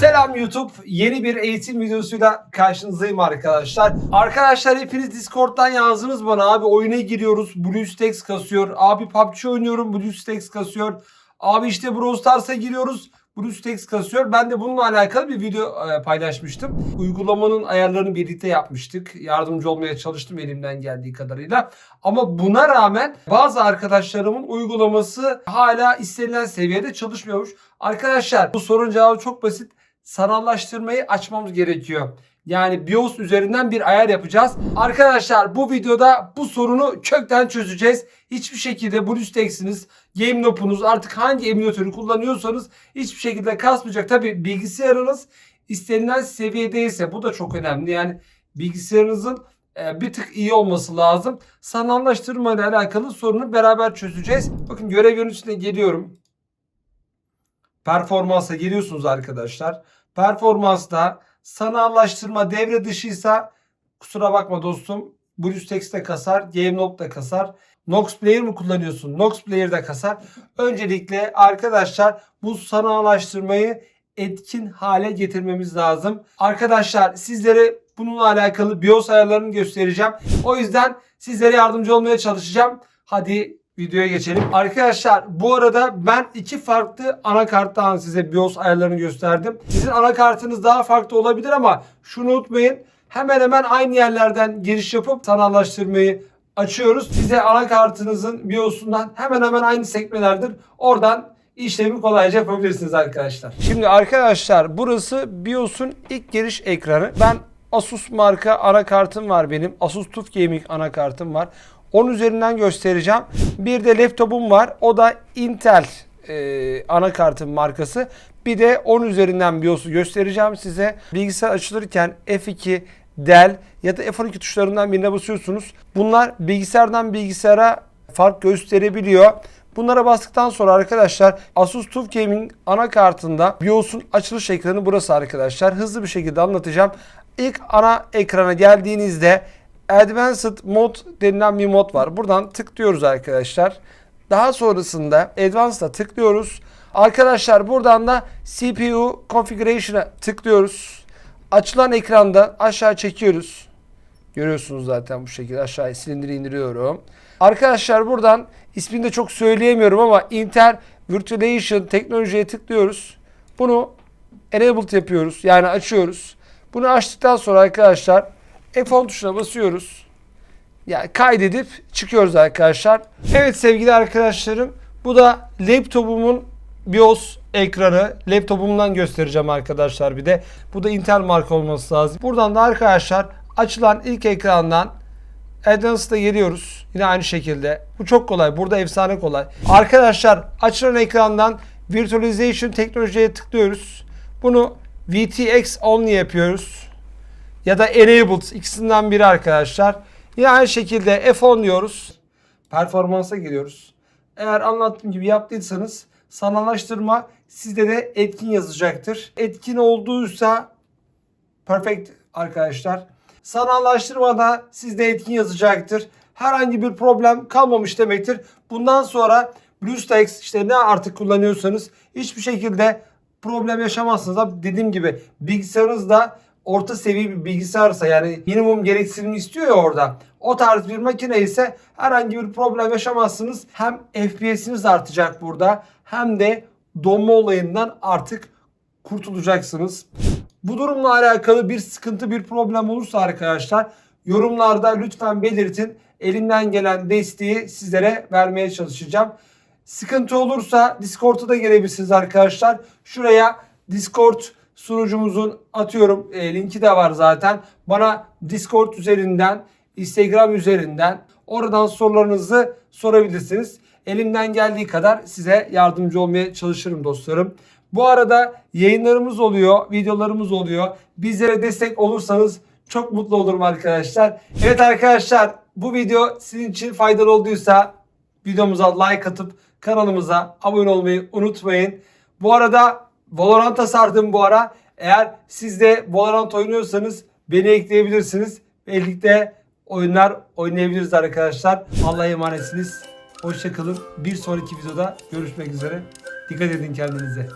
Selam YouTube. Yeni bir eğitim videosuyla karşınızdayım arkadaşlar. Arkadaşlar hepiniz Discord'dan yazdınız bana. Abi oyuna giriyoruz. BlueStacks kasıyor. Abi PUBG oynuyorum. BlueStacks kasıyor. Abi işte Brawl Stars'a giriyoruz. BlueStacks kasıyor. Ben de bununla alakalı bir video e, paylaşmıştım. Uygulamanın ayarlarını birlikte yapmıştık. Yardımcı olmaya çalıştım elimden geldiği kadarıyla. Ama buna rağmen bazı arkadaşlarımın uygulaması hala istenilen seviyede çalışmıyormuş. Arkadaşlar bu sorunun cevabı çok basit. Sanallaştırmayı açmamız gerekiyor. Yani BIOS üzerinden bir ayar yapacağız. Arkadaşlar bu videoda bu sorunu kökten çözeceğiz. Hiçbir şekilde BlueStacks'iniz, GameLop'unuz artık hangi emülatörü kullanıyorsanız hiçbir şekilde kasmayacak. Tabi bilgisayarınız istenilen seviyedeyse bu da çok önemli. Yani bilgisayarınızın e, bir tık iyi olması lazım. Sanallaştırma ile alakalı sorunu beraber çözeceğiz. Bakın görev yöneticine geliyorum. Performansa geliyorsunuz arkadaşlar. Performansta sanallaştırma devre dışıysa kusura bakma dostum. BlueStacks'te kasar, GameLob kasar. Nox Player mi kullanıyorsun? Nox Player'da kasar. Öncelikle arkadaşlar bu sanallaştırmayı etkin hale getirmemiz lazım. Arkadaşlar sizlere bununla alakalı BIOS ayarlarını göstereceğim. O yüzden sizlere yardımcı olmaya çalışacağım. Hadi videoya geçelim. Arkadaşlar bu arada ben iki farklı anakarttan size BIOS ayarlarını gösterdim. Sizin anakartınız daha farklı olabilir ama şunu unutmayın. Hemen hemen aynı yerlerden giriş yapıp sanallaştırmayı açıyoruz. Size anakartınızın BIOS'undan hemen hemen aynı sekmelerdir. Oradan işlemi kolayca yapabilirsiniz arkadaşlar. Şimdi arkadaşlar burası BIOS'un ilk giriş ekranı. Ben Asus marka anakartım var benim. Asus TUF Gaming anakartım var. Onun üzerinden göstereceğim. Bir de laptopum var. O da Intel e, anakartın markası. Bir de 10 üzerinden BIOS'u göstereceğim size. Bilgisayar açılırken F2, Dell ya da F12 tuşlarından birine basıyorsunuz. Bunlar bilgisayardan bilgisayara fark gösterebiliyor. Bunlara bastıktan sonra arkadaşlar Asus TUF Gaming anakartında BIOS'un açılış ekranı burası arkadaşlar. Hızlı bir şekilde anlatacağım. İlk ana ekrana geldiğinizde Advanced Mode denilen bir mod var. Buradan tıklıyoruz arkadaşlar. Daha sonrasında Advanced'a tıklıyoruz. Arkadaşlar buradan da CPU Configuration'a tıklıyoruz. Açılan ekranda aşağı çekiyoruz. Görüyorsunuz zaten bu şekilde aşağıya silindiri indiriyorum. Arkadaşlar buradan ismini de çok söyleyemiyorum ama Intel Virtualization teknolojiye tıklıyoruz. Bunu enabled yapıyoruz. Yani açıyoruz. Bunu açtıktan sonra arkadaşlar F10 tuşuna basıyoruz. Yani kaydedip çıkıyoruz arkadaşlar. Evet sevgili arkadaşlarım bu da laptopumun BIOS ekranı. Laptopumdan göstereceğim arkadaşlar bir de. Bu da Intel marka olması lazım. Buradan da arkadaşlar açılan ilk ekrandan Advanced'a geliyoruz. Yine aynı şekilde. Bu çok kolay. Burada efsane kolay. Arkadaşlar açılan ekrandan Virtualization teknolojiye tıklıyoruz. Bunu VTX only yapıyoruz. Ya da Enabled ikisinden biri arkadaşlar. Yine aynı şekilde F10 diyoruz. Performansa giriyoruz. Eğer anlattığım gibi yaptıysanız sanallaştırma sizde de etkin yazacaktır. Etkin olduysa perfect arkadaşlar. Sanallaştırmada sizde etkin yazacaktır. Herhangi bir problem kalmamış demektir. Bundan sonra BlueStacks işte ne artık kullanıyorsanız hiçbir şekilde problem yaşamazsınız. Dediğim gibi bilgisayarınızda orta seviye bir bilgisayarsa yani minimum gereksinimi istiyor ya orada. O tarz bir makine ise herhangi bir problem yaşamazsınız. Hem FPS'iniz artacak burada hem de donma olayından artık kurtulacaksınız. Bu durumla alakalı bir sıkıntı bir problem olursa arkadaşlar yorumlarda lütfen belirtin. Elimden gelen desteği sizlere vermeye çalışacağım. Sıkıntı olursa Discord'a da gelebilirsiniz arkadaşlar. Şuraya Discord sunucumuzun atıyorum e, linki de var zaten. Bana Discord üzerinden, Instagram üzerinden oradan sorularınızı sorabilirsiniz. Elimden geldiği kadar size yardımcı olmaya çalışırım dostlarım. Bu arada yayınlarımız oluyor, videolarımız oluyor. Bizlere destek olursanız çok mutlu olurum arkadaşlar. Evet arkadaşlar bu video sizin için faydalı olduysa videomuza like atıp kanalımıza abone olmayı unutmayın. Bu arada Valorant'a sardım bu ara. Eğer siz de Valorant oynuyorsanız beni ekleyebilirsiniz. Birlikte oyunlar oynayabiliriz arkadaşlar. Allah'a emanetsiniz. Hoşçakalın. Bir sonraki videoda görüşmek üzere. Dikkat edin kendinize.